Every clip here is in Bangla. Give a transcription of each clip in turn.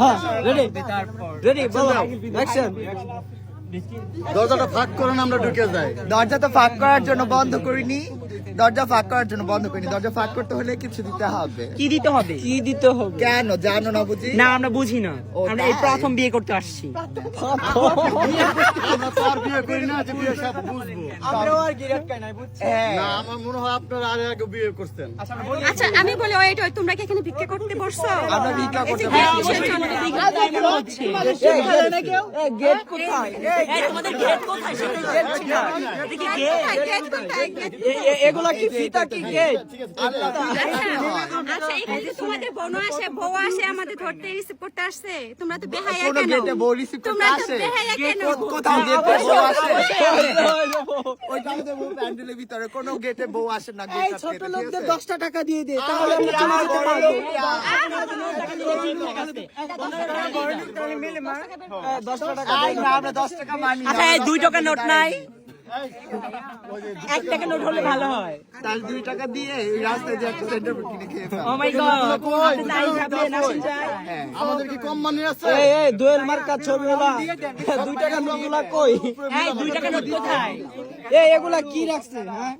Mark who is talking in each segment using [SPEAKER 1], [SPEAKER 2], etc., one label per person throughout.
[SPEAKER 1] হ্যাঁ রেডি রেডি বলো। অ্যাকশন
[SPEAKER 2] দরজাটা ফাঁক করেন আমরা ঢুকে যাই।
[SPEAKER 3] দরজা তো ফাঁক করার জন্য বন্ধ করিনি। দরজা ফাঁক করার জন্য বন্ধ করিনি। দরজা ফাঁক করতে হলে কিছু দিতে হবে।
[SPEAKER 4] কি দিতে হবে?
[SPEAKER 1] কি দিতে হবে?
[SPEAKER 3] কেন? জানো না বুঝি?
[SPEAKER 4] না আমরা বুঝি না। আমরা এই প্রথম বিয়ে করতে আসছি।
[SPEAKER 2] আমরা তো আর বিয়ে করি না যে বিয়ে সব বুঝব।
[SPEAKER 1] আমরাও আর গিরাট কাই নাই বুঝছি?
[SPEAKER 3] হ্যাঁ।
[SPEAKER 2] না আমার মনে হয় আপনারা আগে আগে বিয়ে করতেন।
[SPEAKER 5] আচ্ছা আমি বলি ওয়েট তোমরা কি এখানে ভিক্ষা করতে বসছো?
[SPEAKER 3] আমরা ভিক্ষা করতে
[SPEAKER 5] হ্যাঁ,
[SPEAKER 3] বসছি।
[SPEAKER 5] কিসের
[SPEAKER 1] গেট কোথায়?
[SPEAKER 4] তোমাদের গেট কোথায় সেটা জানছি না। এটা কি gate?
[SPEAKER 5] কোথায়? গেট কোথায়? গেট
[SPEAKER 1] এগুলা কি ফিতা কি গেট
[SPEAKER 5] আচ্ছা, আচ্ছা, এখানে যে তোমাদের বোনও আসে, বউ আসে, আমাদের ধরতে রিসিভ করতে আসছে। তোমরা তো বেহায়া
[SPEAKER 3] কোনো?
[SPEAKER 5] কেন?
[SPEAKER 3] গেটে বউ রিসিভ করতে
[SPEAKER 5] তোমরা তো
[SPEAKER 3] আসে?
[SPEAKER 5] বেহায়া কেন?
[SPEAKER 3] কোথাও গেটে বউ আসে ওইখানে দেবো প্যান্ডেলের ভিতরে কোনো গেটে বউ আসে না
[SPEAKER 1] এই
[SPEAKER 3] গেট
[SPEAKER 1] ছোট লোকদের দশটা টাকা দিয়ে দে তাহলে আমরা চলে যেতে পারব। হ্যাঁ, দশটা টাকা
[SPEAKER 3] আই না আমরা দশ টাকা মানি না।
[SPEAKER 4] আচ্ছা এই দুই টাকা নোট নাই? এক টাকা নোট হলে ভালো হয়
[SPEAKER 3] তাহলে দুই টাকা দিয়ে রাস্তায় যে একটা সেন্টার কিনে খেয়ে ফেল
[SPEAKER 4] ও মাই গড নাই যাবে না যায়
[SPEAKER 2] আমাদের কি কম মানি আছে
[SPEAKER 1] এই এই দোয়েল মার্কা দুই টাকা নোটগুলা কই
[SPEAKER 4] এই দুই টাকা নোট কোথায়
[SPEAKER 1] এই এগুলা কি রাখছে হ্যাঁ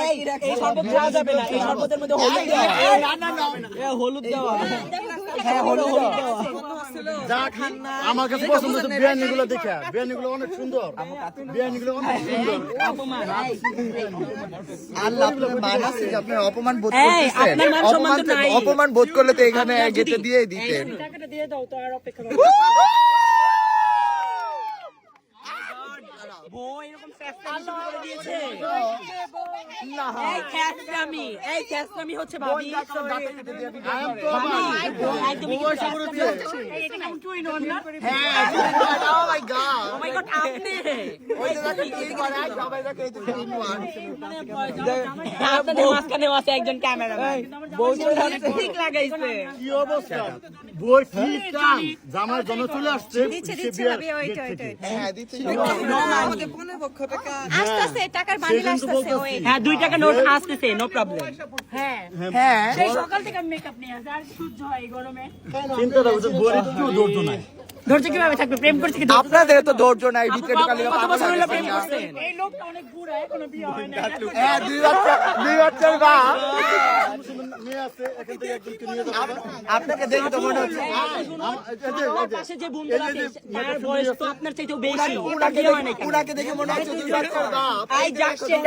[SPEAKER 4] এই এই শরবত খাওয়া যাবে না এই শরবতের মধ্যে হলুদ দেওয়া
[SPEAKER 1] হলুদ দেওয়া হ্যাঁ হলুদ হলুদ
[SPEAKER 2] আমার কাছে পছন্দ হচ্ছে বিরিয়ানি গুলো দেখে। বিরিয়ানি গুলো অনেক সুন্দর। বিরিয়ানি গুলো অনেক সুন্দর।
[SPEAKER 3] আল্লাহ আপনার মান আছে যে আপনার অপমান বোধ করতেছেন।
[SPEAKER 4] মান
[SPEAKER 3] অপমান অপমান বোধ করলে তো এখানে গেটে দিয়ে দিতেন।
[SPEAKER 4] টাকাটা দিয়ে দাও তো আর অপেক্ষা বউ এরকম করে দিয়েছে। এই খ্যাসরামি এই খ্যাসরামি হচ্ছে ভাবি। একজন
[SPEAKER 1] বউ চলে আসছে।
[SPEAKER 4] ঠিক লাগাইছে।
[SPEAKER 2] কি অবস্থা? বই জামার জন্য চলে।
[SPEAKER 3] হ্যাঁ, দিচ্ছি।
[SPEAKER 5] আসতেছে, টাকার বান্ডিল আসতেছে,
[SPEAKER 2] বলতেছি।
[SPEAKER 4] হ্যাঁ দুই টাকা নোট আসতেছে নো প্রবলেম হ্যাঁ।
[SPEAKER 3] হ্যাঁ।
[SPEAKER 4] সেই সকাল থেকে মেকআপ নিয়ে আসে আর সহ্য হয় গরমে।
[SPEAKER 2] চিন্তাটা হচ্ছে বইয়ের একটু ধৈর্য নাই।
[SPEAKER 4] ধৈর্য কীভাবে থাকবে? প্রেম করছে কি
[SPEAKER 3] আপনাদের তো ধৈর্য নাই ভিতরে ঢুকালে
[SPEAKER 4] কত বছর হলো প্রেম করছেন এই লোকটা অনেক বুড়া এখনও বিয়ে হয় না
[SPEAKER 3] হ্যাঁ দুই বাচ্চা দুই বাচ্চার বাপ
[SPEAKER 2] নিয়ে আসছে এখান থেকে একজনকে নিয়ে যাব?
[SPEAKER 3] আপনাকে দেখে তো মনে হচ্ছে।
[SPEAKER 4] আমার পাশে যে বন্ধু আছে তার বয়স তো আপনার চাইতেও বেশি।
[SPEAKER 3] উনাকে
[SPEAKER 4] হয়
[SPEAKER 3] দেখে- মনে হচ্ছে দুই বাচ্চার বাপ।
[SPEAKER 4] I just shut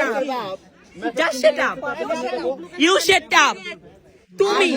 [SPEAKER 4] shut up. You shut up.
[SPEAKER 5] To তুমি